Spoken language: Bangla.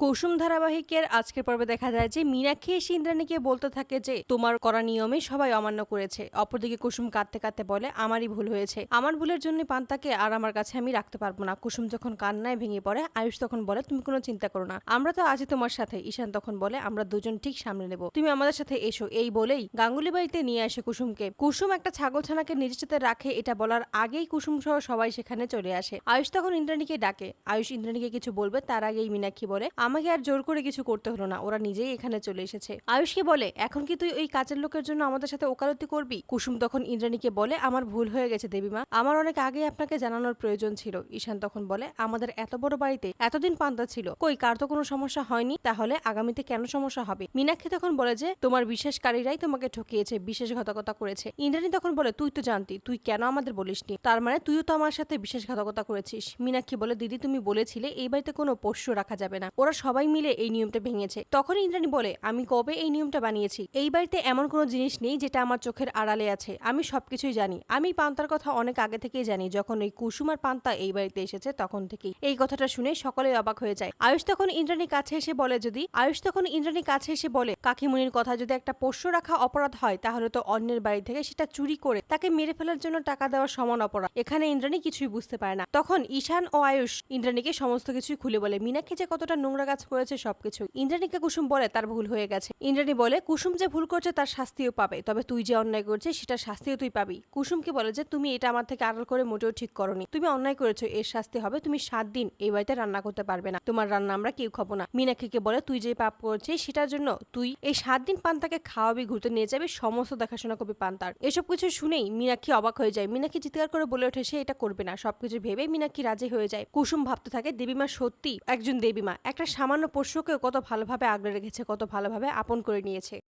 কুসুম ধারাবাহিকের আজকের পর্বে দেখা যায় যে মীনাক্ষী এসে ইন্দ্রাণীকে বলতে থাকে যে, তোমার করা নিয়মে সবাই অমান্য করেছে। অপরদিকে কুসুম কাঁদতে কাঁদতে বলে, আমারই ভুল হয়েছে। আমার ভুলের জন্য পান্তাকে আর আমার কাছে আমি রাখতে পারব না। কুসুম যখন কান্নায় ভেঙে পড়ে, আয়ুষ তখন বলে, তুমি কোনো চিন্তা করো না। আমরা তো আছি তোমার সাথে। ঈশান তখন বলে, আমরা দুজন ঠিক সামনে নেব। তুমি আমাদের সাথে এসো। এই বলেই গাঙ্গুলি বাড়িতে নিয়ে আসে কুসুমকে। কুসুম একটা ছাগলছানাকে নিজের সাথে রাখে, এটা বলার আগেই কুসুম সহ সবাই সেখানে চলে আসে। আয়ুষ তখন ইন্দ্রাণীকে ডাকে। আয়ুষ ইন্দ্রাণীকে কিছু বলবে, তার আগেই মীনাক্ষী বলে আমাকে আর জোর করে কিছু করতে হলো না, ওরা নিজেই এখানে চলে এসেছে। আয়ুষকে বলে, এখন কি তুই ওই কাজের লোকের জন্য আমাদের সাথে ওকালতি করবি? কুসুম তখন ইন্দ্রাণীকে বলে, আমার ভুল হয়ে গেছে দেবীমা। আমার অনেক আগে আপনাকে জানানোর প্রয়োজন ছিল। ঈশান তখন বলে, আমাদের এত বড় বাড়িতে এতদিন পান্তা ছিল। কই, কার তো কোনো সমস্যা হয়নি? তাহলে আগামীতে কেন সমস্যা হবে? মীনাক্ষী তখন বলে যে, তোমার বিশেষকারীরাই তোমাকে ঠকিয়েছে, বিশ্বাসঘাতকতা করেছে। ইন্দ্রাণী তখন বলে, তুই তো জানতি, তুই কেন আমাদের বলিসনি? তার মানে তুইও তো আমার সাথে বিশ্বাসঘাতকতা করেছিস। মীনাক্ষী বলে, দিদি তুমি বলেছিলে, এই বাড়িতে কোনো পোষ্য রাখা যাবে না। ওরা সবাই মিলে এই নিয়মটা ভেঙেছে। তখন ইন্দ্রাণী বলে, আমি কবে এই নিয়মটা বানিয়েছি? এই বাড়িতে এমন কোনো জিনিস নেই যেটা আমার চোখের আড়ালে আছে। আমি সবকিছুই জানি। আমি পান্তার কথা অনেক আগে থেকেই জানি। যখন ওই কুসুম আর পান্তা এই বাড়িতে এসেছে, তখন থেকেই। এই কথাটা শুনে সকলে অবাক হয়ে যায়। আয়ুষ তখন ইন্দ্রাণীর কাছে এসে বলে যদি, আয়ুষ তখন ইন্দ্রাণীর কাছে এসে বলে কাকিমুনির কথা যদি একটা পোষ্য রাখা অপরাধ হয়, তাহলে তো অন্যের বাড়ি থেকে সেটা চুরি করে তাকে মেরে ফেলার জন্য টাকা দেওয়ার সমান অপরাধ। এখানে ইন্দ্রাণী কিছুই বুঝতে পারে না। তখন ঈশান ও আয়ুষ ইন্দ্রাণীকে সমস্ত কিছুই খুলে বলে, মীনাক্ষী যে কতটা নোংরা কাজ করেছে সবকিছু। ইন্দ্রাণীকে কুসুম বলে তার ভুল হয়ে গেছে। ইন্দ্রাণী বলে, কুসুম যে ভুল করছে তার শাস্তিও পাবে, তবে তুই যে অন্যায় করছিস সেটা শাস্তিও তুই পাবি। কুসুমকে বলে যে, তুমি এটা আমার থেকে আড়াল করে মোটেও ঠিক করনি। তুমি অন্যায় করেছ, এর শাস্তি হবে, তুমি সাত দিন এই বাড়িতে রান্না করতে পারবে না। তোমার রান্না আমরা কেউ খাব না। মীনাক্ষীকে বলে, তুই যে পাপ করছিস সেটার জন্য তুই এই সাত দিন পান্তাকে খাওয়াবি, ঘুরতে নিয়ে যাবি, সমস্ত দেখাশোনা করবি পান্তার এসব কিছু শুনেই মীনাক্ষী অবাক হয়ে যায়। মীনাক্ষী চিৎকার করে বলে ওঠে, সে এটা করবে না। সবকিছু ভেবে মীনাক্ষী রাজি হয়ে যায়। কুসুম ভাবতে থাকে, দেবীমা সত্যি একজন দেবীমা, একটা সামান্য পোষ্যকেও কত ভালোভাবে আগলে রেখেছে কত ভালোভাবে আপন করে নিয়েছে।